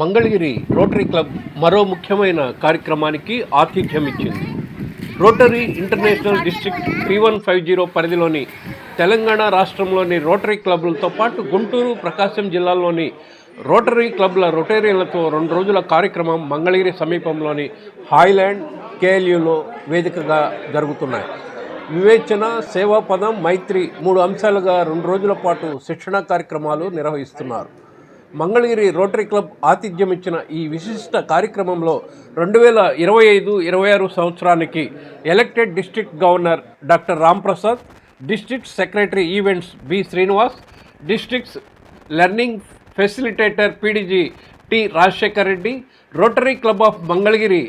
Mangalagiri rotary club మరో ముఖ్యమైన కార్యక్రమానికి ఆతిథ్యం ఇచ్చింది. Rotary international district three one five zero పరిధిలోని తెలంగాణ రాష్ట్రంలోని రోటరీ క్లబ్లతో పాటు గుంటూరు ప్రకాశం జిల్లాలోని రోటరీ క్లబ్ల రొటేరియన్లతో రెండు రోజుల కార్యక్రమం మంగళగిరి సమీపంలోని హాయ్లాండ్ కేఎల్యూలో వేదికగా జరుగుతున్నాయి. వివేచన సేవాపదం మైత్రి మూడు అంశాలుగా రెండు రోజుల పాటు శిక్షణ కార్యక్రమాలు నిర్వహిస్తున్నారు. మంగళగిరి రోటరీ క్లబ్ ఆతిథ్యం ఇచ్చిన ఈ విశిష్ట కార్యక్రమంలో రెండు వేల ఇరవై ఐదు ఇరవై ఆరు సంవత్సరానికి elected district governor doctor Ramprasad district secretary events B Srinivas districts learning facilitator PDG T Rajashekhar Reddy rotary club of Mangalagiri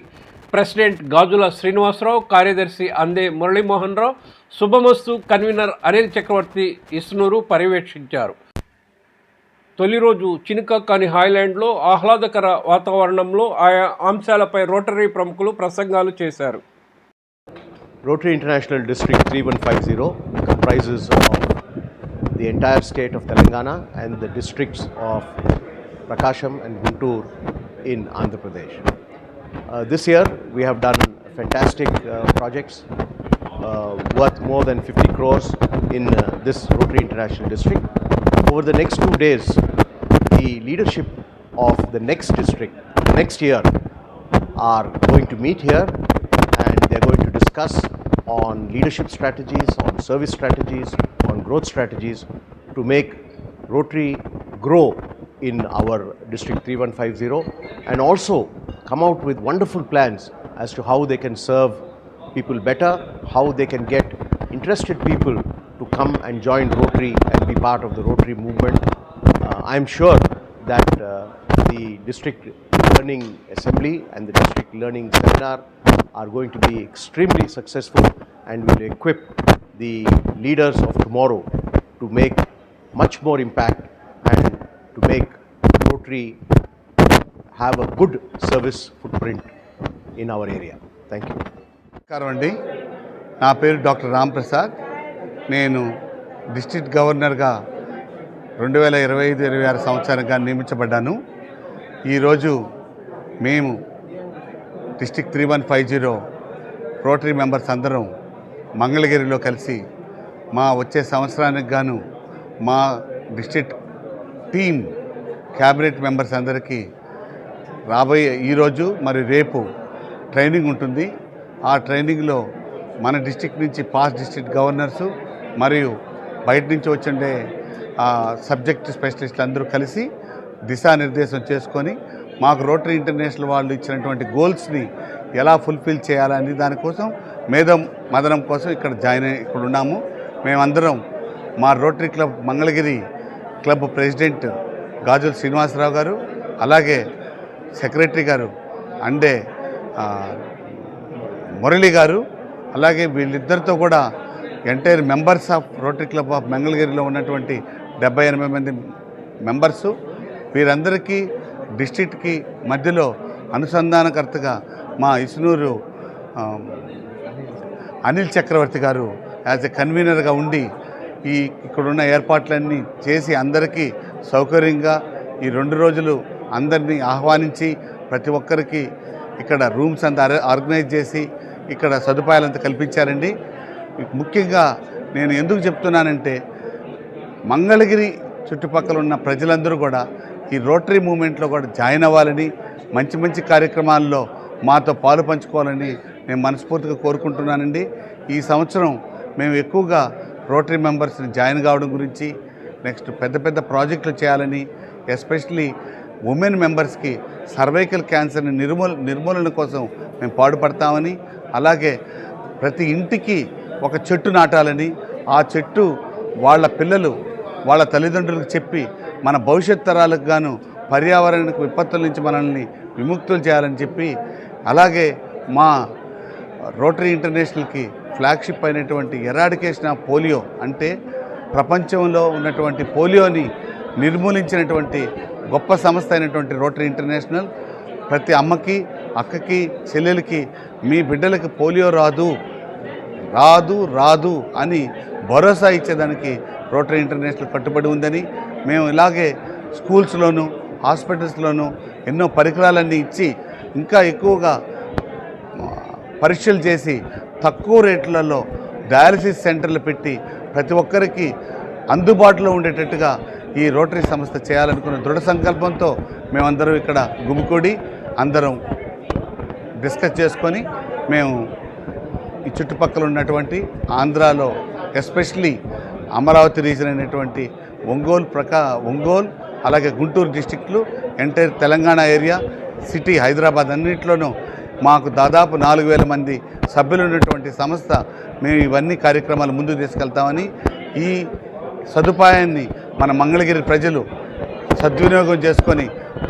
president Gajula Srinivasarao కార్యదర్శి అందే మురళీమోహన్ రావు శుభమస్తు కన్వీనర్ అనిల్ చక్రవర్తి ఇస్నూరు పర్యవేక్షించారు. తొలి రోజు చినుక కాని హాయ్లాండ్లో ఆహ్లాదకర వాతావరణంలో ఆయా అంశాలపై రోటరీ ప్రముఖులు ప్రసంగాలు చేశారు. Rotary international district three one five zero comprises of the entire state of Telangana and the districts of Prakasam and Guntur in Andhra Pradesh this year we have done fantastic projects worth more than fifty crores in this rotary international district Over the next two days, the leadership of the next district, next year, are going to meet here and they're going to discuss on leadership strategies, on service strategies, on growth strategies to make Rotary grow in our District 3150 and also come out with wonderful plans as to how they can serve people better, how they can get interested people come and join Rotary and be part of the Rotary movement. Uh, I'm sure that uh, the district learning assembly and the district learning seminar are going to be extremely successful and will equip the leaders of tomorrow to make much more impact and to make Rotary have a good service footprint in our area. Thank you. నమస్కారం అండి నా పేరు doctor Ram Prasad నేను district గవర్నర్గా రెండు వేల ఇరవై ఐదు ఇరవై ఆరు సంవత్సరంగా నియమించబడ్డాను. ఈరోజు మేము district three one five zero Rotary members అందరం మంగళగిరిలో కలిసి మా వచ్చే సంవత్సరానికి గాను మా డిస్టిక్ టీమ్ క్యాబినెట్ మెంబర్స్ అందరికీ రాబోయే ఈరోజు మరి రేపు ట్రైనింగ్ ఉంటుంది. ఆ ట్రైనింగ్లో మన డిస్టిక్ నుంచి పాస్ డిస్టిక్ గవర్నర్సు మరియు బయట నుంచి వచ్చిండే సబ్జెక్ట్ స్పెషలిస్టులు అందరూ కలిసి దిశానిర్దేశం చేసుకొని మాకు రోటరీ ఇంటర్నేషనల్ వాళ్ళు ఇచ్చినటువంటి గోల్స్ని ఎలా ఫుల్ఫిల్ చేయాలని దానికోసం మేధం మదనం కోసం ఇక్కడ జాయిన్ అయ్యి ఇక్కడ ఉన్నాము. మేమందరం మా Rotary club Mangalagiri club president Gajula Srinivasarao గారు అలాగే సెక్రటరీ గారు అండే మురళి గారు అలాగే వీళ్ళిద్దరితో కూడా entire members of Rotary club of మంగళగిరిలో ఉన్నటువంటి డెబ్బై ఎనభై మంది మెంబర్సు. వీరందరికీ డిస్ట్రిక్ట్కి మధ్యలో అనుసంధానకర్తగా మా ఇసునూరు అనిల్ చక్రవర్తి గారు యాజ్ ఎ కన్వీనర్గా ఉండి ఈ ఇక్కడున్న ఏర్పాట్లన్నీ చేసి అందరికీ సౌకర్యంగా ఈ రెండు రోజులు అందరినీ ఆహ్వానించి ప్రతి ఒక్కరికి ఇక్కడ రూమ్స్ అంతా ఆర్గనైజ్ చేసి ఇక్కడ సదుపాయాలంతా కల్పించారండి. ముఖ్యంగా నేను ఎందుకు చెప్తున్నానంటే మంగళగిరి చుట్టుపక్కల ఉన్న ప్రజలందరూ కూడా ఈ రోటరీ మూమెంట్లో కూడా జాయిన్ అవ్వాలని మంచి మంచి కార్యక్రమాల్లో మాతో పాలు పంచుకోవాలని నేను మనస్ఫూర్తిగా కోరుకుంటున్నానండి. ఈ సంవత్సరం మేము ఎక్కువగా రోటరీ మెంబర్స్ని జాయిన్ కావడం గురించి నెక్స్ట్ పెద్ద పెద్ద ప్రాజెక్టులు చేయాలని ఎస్పెషలీ ఉమెన్ మెంబర్స్కి సర్వైకల్ క్యాన్సర్ని నిర్మూల నిర్మూలన కోసం మేము పాడుపడతామని అలాగే ప్రతి ఇంటికి ఒక చెట్టు నాటాలని ఆ చెట్టు వాళ్ళ పిల్లలు వాళ్ళ తల్లిదండ్రులకు చెప్పి మన భవిష్యత్ తరాలకు గాను పర్యావరణకు విపత్తుల నుంచి మనల్ని విముక్తులు చేయాలని చెప్పి అలాగే మా రోటరీ ఇంటర్నేషనల్కి ఫ్లాగ్షిప్ అయినటువంటి ఎరాడికేషన్ ఆఫ్ పోలియో అంటే ప్రపంచంలో ఉన్నటువంటి పోలియోని నిర్మూలించినటువంటి గొప్ప సంస్థ అయినటువంటి రోటరీ ఇంటర్నేషనల్ ప్రతి అమ్మకి అక్కకి చెల్లెలకి మీ బిడ్డలకు పోలియో రాదు. రాదు రాదు అని భరోసా ఇచ్చేదానికి రోటరీ ఇంటర్నేషనల్ కట్టుబడి ఉందని మేము ఇలాగే స్కూల్స్లోను హాస్పిటల్స్లోను ఎన్నో పరికరాలన్నీ ఇచ్చి ఇంకా ఎక్కువగా పరీక్షలు చేసి తక్కువ రేట్లలో డయాలసిస్ సెంటర్లు పెట్టి ప్రతి ఒక్కరికి అందుబాటులో ఉండేటట్టుగా ఈ రోటరీ సంస్థ చేయాలనుకున్న దృఢ సంకల్పంతో మేమందరం ఇక్కడ గుమికూడి అందరం డిస్కస్ చేసుకొని మేము ఈ చుట్టుపక్కల ఉన్నటువంటి ఆంధ్రాలో ఎస్పెషలీ అమరావతి రీజన్ అయినటువంటి ఒంగోలు ప్రకా ఒంగోలు అలాగే Guntur డిస్టిక్లు entire Telangana area city Hyderabad అన్నింటిలోనూ మాకు దాదాపు నాలుగు వేల మంది సభ్యులు ఉన్నటువంటి సంస్థ మేము ఇవన్నీ కార్యక్రమాలు ముందు తీసుకెళ్తామని ఈ సదుపాయాన్ని మన మంగళగిరి ప్రజలు సద్వినియోగం చేసుకొని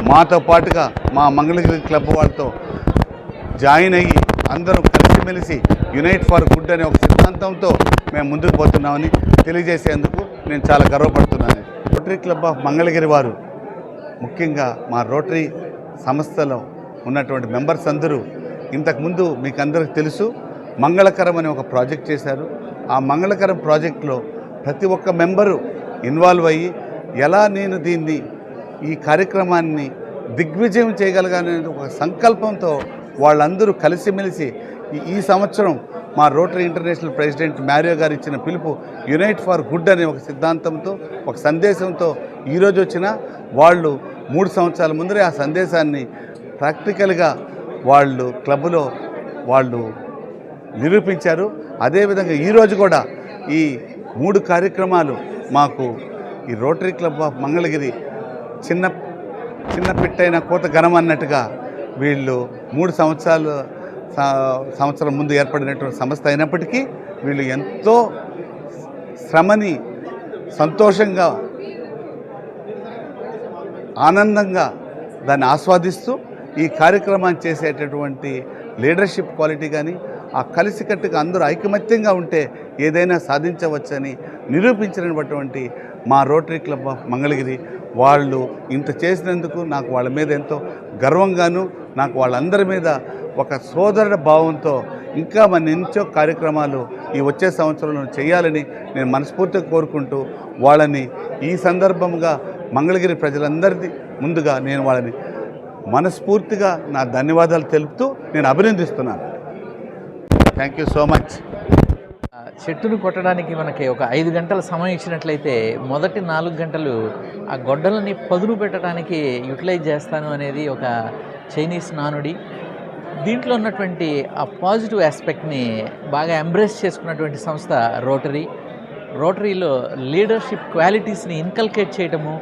మాతో పాటుగా మా మంగళగిరి క్లబ్ వాళ్ళతో జాయిన్ అయ్యి అందరం కలిసిమెలిసి యునైట్ ఫర్ గుడ్ అనే ఒక సిద్ధాంతంతో మేము ముందుకు పోతున్నామని తెలియజేసేందుకు నేను చాలా గర్వపడుతున్నాను. రోటరీ క్లబ్ ఆఫ్ మంగళగిరి వారు ముఖ్యంగా మా రోటరీ సంస్థలో ఉన్నటువంటి మెంబర్స్ అందరూ ఇంతకుముందు మీకు అందరికీ తెలుసు మంగళకరం అనే ఒక ప్రాజెక్ట్ చేశారు. ఆ మంగళకరం ప్రాజెక్ట్లో ప్రతి ఒక్క మెంబరు ఇన్వాల్వ్ అయ్యి ఎలా నేను దీన్ని ఈ కార్యక్రమాన్ని దిగ్విజయం చేయగలగానే ఒక సంకల్పంతో వాళ్ళందరూ కలిసిమెలిసి ఈ- ఈ సంవత్సరం మా రోటరీ ఇంటర్నేషనల్ ప్రెసిడెంట్ మ్యారియో గారు ఇచ్చిన పిలుపు యునైట్ ఫర్ గుడ్ అనే ఒక సిద్ధాంతంతో ఒక సందేశంతో ఈరోజు వచ్చిన వాళ్ళు మూడు సంవత్సరాల ముందరే ఆ సందేశాన్ని ప్రాక్టికల్గా వాళ్ళు క్లబ్లో వాళ్ళు నిరూపించారు. అదేవిధంగా ఈరోజు కూడా ఈ మూడు కార్యక్రమాలు మాకు ఈ రోటరీ క్లబ్ ఆఫ్ మంగళగిరి చిన్న చిన్న పిట్టైన కోత ఘనం అన్నట్టుగా వీళ్ళు మూడు సంవత్సరాలు సంవత్సరం ముందు ఏర్పడినటువంటి సంస్థ అయినప్పటికీ వీళ్ళు ఎంతో శ్రమని సంతోషంగా ఆనందంగా దాన్ని ఆస్వాదిస్తూ ఈ కార్యక్రమాన్ని చేసేటటువంటి లీడర్షిప్ క్వాలిటీ కానీ ఆ కలిసికట్టుగా అందరూ ఐకమత్యంగా ఉంటే ఏదైనా సాధించవచ్చని నిరూపించినటువంటి మా రోటరీ క్లబ్ ఆఫ్ మంగళగిరి వాళ్ళు ఇంత చేసినందుకు నాకు వాళ్ళ మీద ఎంతో గర్వంగాను నాకు వాళ్ళందరి మీద ఒక సోదరుడ భావంతో ఇంకా మన ఎంచో కార్యక్రమాలు ఈ వచ్చే సంవత్సరంలో చేయాలని నేను మనస్ఫూర్తిగా కోరుకుంటూ వాళ్ళని ఈ సందర్భంగా మంగళగిరి ప్రజలందరిది ముందుగా నేను వాళ్ళని మనస్ఫూర్తిగా నా ధన్యవాదాలు తెలుపుతూ నేను అభినందిస్తున్నాను. థ్యాంక్ యూ సో మచ్ చెట్టును కొట్టడానికి మనకి ఒక ఐదు గంటల సమయం ఇచ్చినట్లయితే మొదటి నాలుగు గంటలు ఆ గొడ్డలని పదును పెట్టడానికి యూటిలైజ్ చేస్తాను అనేది ఒక చైనీస్ నానుడి. దీంట్లో ఉన్నటువంటి ఆ పాజిటివ్ ఆస్పెక్ట్ని బాగా ఎంబ్రేస్ చేసుకున్నటువంటి సంస్థ రోటరీ రోటరీలో లీడర్షిప్ క్వాలిటీస్ని ఇన్కల్కేట్ చేయటము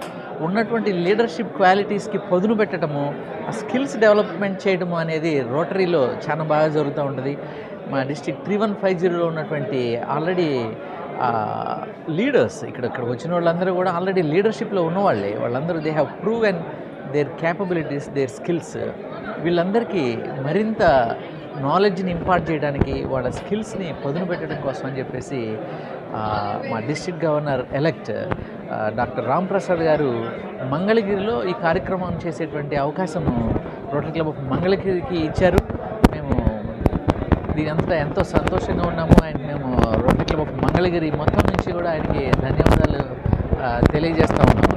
ఉన్నటువంటి లీడర్షిప్ క్వాలిటీస్కి పదును పెట్టడము ఆ స్కిల్స్ డెవలప్మెంట్ చేయడము అనేది రోటరీలో చాలా బాగా జరుగుతూ ఉంటుంది. మా డిస్టిక్ త్రీ వన్ ఫైవ్ జీరోలో ఉన్నటువంటి ఆల్రెడీ లీడర్స్ ఇక్కడ ఇక్కడ వచ్చిన వాళ్ళందరూ కూడా ఆల్రెడీ లీడర్షిప్లో ఉన్నవాళ్ళే వాళ్ళందరూ they have prove and their capabilities their skills వీళ్ళందరికీ మరింత నాలెడ్జ్ని ఇంపార్ట్ చేయడానికి వాళ్ళ స్కిల్స్ని పదును పెట్టడం కోసం అని చెప్పేసి మా district governor elect doctor Ram Prasad గారు మంగళగిరిలో ఈ కార్యక్రమం చేసేటువంటి అవకాశం రోటరీ క్లబ్ ఆఫ్ మంగళగిరికి ఇచ్చారు. మేము దీని అంతా ఎంతో సంతోషంగా ఉన్నాము. అండ్ మేము రోటరీ క్లబ్ ఆఫ్ మంగళగిరి మొత్తం నుంచి కూడా ఆయనకి ధన్యవాదాలు ఆ, తెలియజేస్తా ఉన్నాము.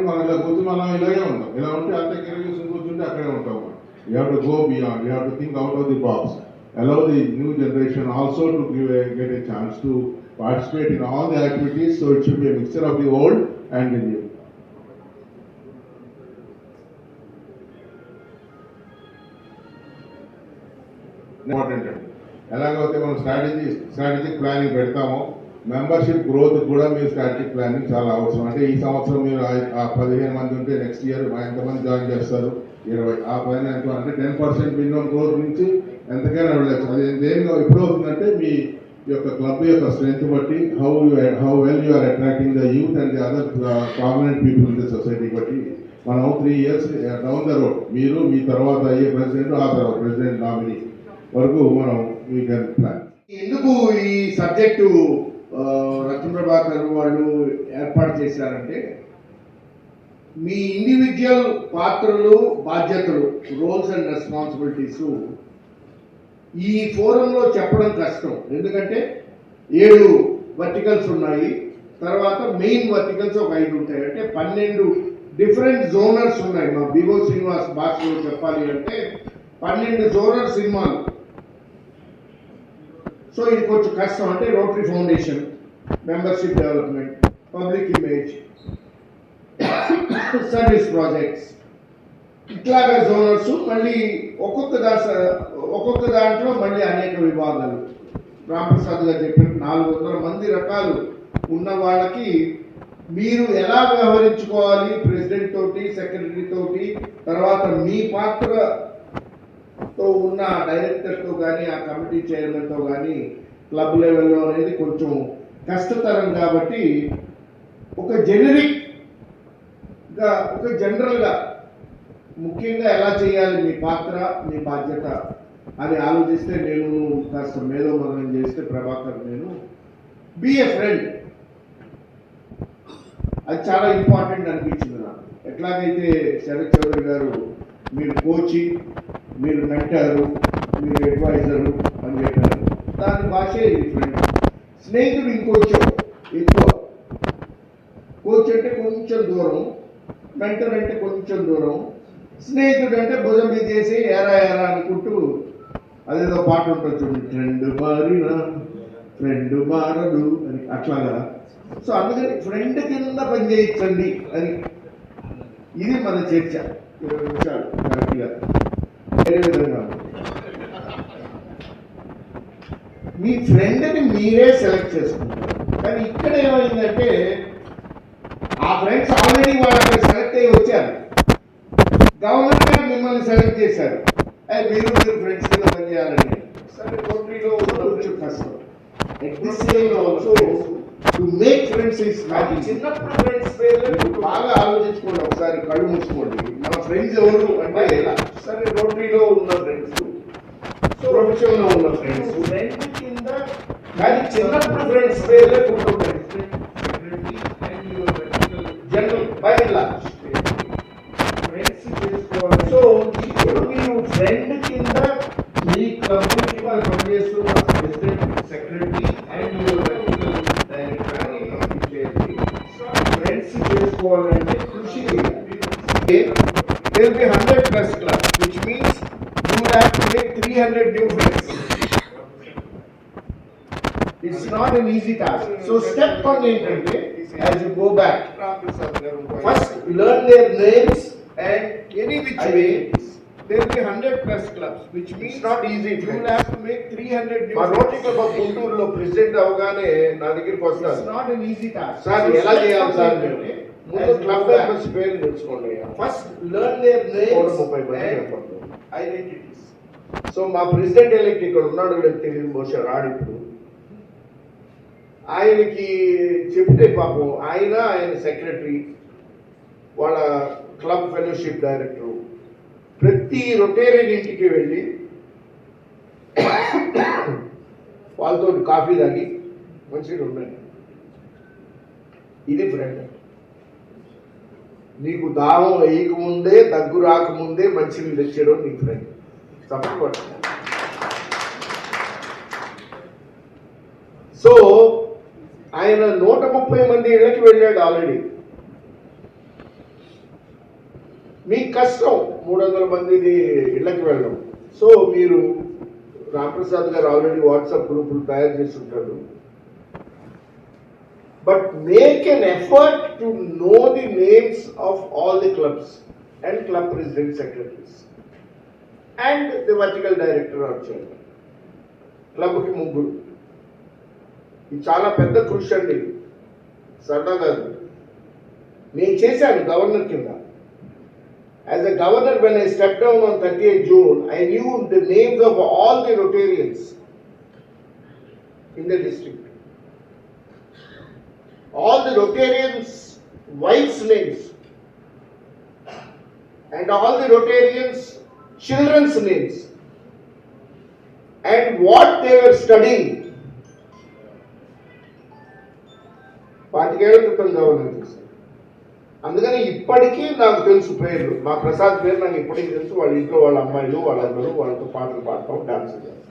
మ్యాజిక్ అవ్వాలంటే మనం ఇలా కూర్చుని మనం ఇలాగే ఉంటాం ఇలా ఉంటే అంత కిరగేసి కూర్చుంటే అక్కడే ఉంటాం you have to go beyond you have to think out of the box allow the new generation also to give a, get a chance to participate in all the activities so it should be a mixture of the old and the new important అండి ఎలాగైతే మనం strategy strategic planning పెడతామో membership growth కూడా మీరు strategic planning చాలా అవసరం. అంటే ఈ సంవత్సరం మీరు ఆ- పదిహేను మంది ఉంటే నెక్స్ట్ ఇయర్ ఎంతమంది జాయిన్ చేస్తారు? ఇరవై. ఆ పైన అంటే టెన్ పర్సెంట్ మినిమం గ్రోత్ నుంచి ఎంతకైనా వెళ్ళచ్చు. అది దేనిలో ఎప్పుడు అవుతుందంటే మీ యొక్క క్లబ్ యొక్క స్ట్రెంత్ బట్టి how you how well you are attracting the youth and the other prominent people in the society బట్టి మనం three years down the road మీరు మీ తర్వాత అయ్యే ప్రెసిడెంట్ ఆ తర్వాత ప్రెసిడెంట్ నామినీ వరకు మనం మీకు ప్లాన్ ఎందుకు ఈ సబ్జెక్టు ప్రభాకర్ వాళ్ళు ఏర్పాటు చేశారంటే మీ ఇండివిజువల్ పాత్రలు బాధ్యతలు రోల్స్ అండ్ రెస్పాన్సిబిలిటీస్ ఈ ఫోరంలో చెప్పడం కష్టం. ఎందుకంటే ఏడు వర్టికల్స్ ఉన్నాయి తర్వాత మెయిన్ వర్టికల్స్ ఒక ఐదు ఉంటాయి. అంటే పన్నెండు డిఫరెంట్ జోనర్స్ ఉన్నాయి. మా బిగో శ్రీనివాస్ భాషలో చెప్పాలి అంటే పన్నెండు జోనర్ సినిమాలు. సో ఇది కొంచెం కష్టం. అంటే Rotary Foundation. Membership development public image service projects ఇట్లాగా జోనర్స్ మళ్ళీ ఒక్కొక్క దా ఒక్కొక్క దాంట్లో మళ్ళీ అనేక విభాగాలు. రామప్రసాద్ గారు చెప్పినట్టు నాలుగు వందల మంది రకాలు ఉన్న వాళ్ళకి మీరు ఎలా వ్యవహరించుకోవాలి? ప్రెసిడెంట్ తోటి సెక్రటరీ తోటి తర్వాత మీ పాత్రతో ఉన్న డైరెక్టర్తో కానీ ఆ కమిటీ చైర్మన్తో కానీ క్లబ్ లెవెల్లో అనేది కొంచెం కష్టతరం కాబట్టి ఒక జనరిక్గా ఒక జనరల్గా ముఖ్యంగా ఎలా చేయాలి మీ పాత్ర మీ బాధ్యత అని ఆలోచిస్తే నేను కాస్త మేధోమదనం చేస్తే ప్రభాకర్ నేను బీ ఏ ఫ్రెండ్ అది చాలా ఇంపార్టెంట్ అనిపించింది నాకు. ఎట్లాగైతే శరత్ చౌదరి గారు మీరు కోచి మీరు మెంటారు మీరు అడ్వైజరు అని చెప్పారు. దాని భాషే ఫ్రెండ్ స్నేహితుడు ఇంకొంచెం ఎక్కువ. కోచ్ అంటే కొంచెం దూరం మెంటర్ అంటే కొంచెం దూరం స్నేహితుడు అంటే భుజం మీద చేసి ఎరా ఎరా అనుకుంటూ అదేదో పాట ఉంటుంది చూడండి ఫ్రెండ్ మారిన ఫ్రెండ్ మారదు అని అట్లాగా. సో అందుకని ఫ్రెండ్ కింద పనిచేయించండి అని. ఇది మన చర్చ. ఇరవై నిమిషాలు. కరెక్ట్గా వేరే విధంగా మీ ఫ్రెండ్ని మీరే సెలెక్ట్ చేసుకుంటారు. కానీ ఇక్కడ ఏమైందంటే ఆ ఫ్రెండ్స్ ఆల్రెడీ వాళ్ళకి సెలెక్ట్ అయ్యి వచ్చారు. గవర్నర్ గారు మిమ్మల్ని సెలెక్ట్ చేశారు. మీరు మీరు ఫ్రెండ్స్ కింద పనిచేయాలని సరే కంట్రీలో కొంచెం కష్టం also to make friends is not చిన్నప్పుడు ఫ్రెండ్స్ పేర్లు బాగా ఆలోచించుకోండి ఒకసారి కళ్ళు మూసుకోండి. మన ఫ్రెండ్స్ ఎవరు అంటే సరే రోటరీలో ఉన్న ఫ్రెండ్స్ ప్రొఫెషన్లో ఉన్న ఫ్రెండ్స్ ఫ్రెండ్ కింద కానీ చిన్నప్పుడు ఫ్రెండ్స్ పేర్లే గుర్తుంటాయి general by and large friends చేసుకోవాలి సో ఇప్పుడు మీరు ఫ్రెండ్ కింద మీ కంపెనీ వాళ్ళు పనిచేస్తున్న ప్రెసిడెంట్ సెక్రటరీ అండ్ ఫ్రెండ్స్ చేసుకోవాలంటే కృషి there be hundred plus club which means you have to make three hundred new friends it's not an easy task so step one as you go back first learn their names and any which way there will be 100 plus clubs which means not easy you will have to make 300 new మా rotary క్లబ్ గుంటూరులో president అవగానే నా దగ్గరికి it's వస్తారు not an easy task. Sir ఎలా చేయాలి one sir ఏంటంటే, ముందు as you club go back, members పేరు తెలుసుకోండి first learn their నూట names and identities. సో మా ప్రెసిడెంట్ ఎలక్ట్ ఇక్కడ ఉన్నాడు తెలియదు బహుశా రాడు ఇప్పుడు. ఆయనకి చెప్తే పాపం ఆయన ఆయన సెక్రటరీ వాళ్ళ క్లబ్ ఫెలోషిప్ డైరెక్టర్ ప్రతి రొటేరియన్ ఇంటికి వెళ్ళి వాళ్ళతో కాఫీ తాగి మంచిగా ఉండండి. ఇది ఫ్రెండ్ నీకు దాహం వేయకముందే దగ్గు రాకముందే మంచిని తెచ్చాడు నీ ఫ్రెండ్ తప్పకుండా. సో ఆయన నూట ముప్పై మంది ఇళ్ళకి వెళ్ళాడు ఆల్రెడీ. మీకు కష్టం మూడు వందల మందిది ఇళ్ళకి వెళ్ళడం. సో మీరు రామప్రసాద్ గారు ఆల్రెడీ వాట్సాప్ గ్రూపులు తయారు చేసి ఉంటారు but make an effort to know the names of all the clubs and club president secretaries. And the vertical director or chairman. క్లబ్కి ముగ్గురు. ఇది చాలా పెద్ద కృషి అండి సరదా గారు నేను చేశాను గవర్నర్ కింద as a governor when I step down on thirty eight June I knew the names of all the Rotarians in the district all the Rotarians' wives' names and all the Rotarians' children's names and what they were studying. పాతికేళ్ళ క్రితం governor చేశారు అందుకని ఇప్పటికీ నాకు తెలుసు పేర్లు మా ప్రసాద్ పేరు నాకు ఇప్పటికీ తెలుసు వాళ్ళ ఇంట్లో వాళ్ళ అమ్మాయిలు వాళ్ళందరూ వాళ్ళతో పాటలు పాడటం డాన్స్ చేస్తాం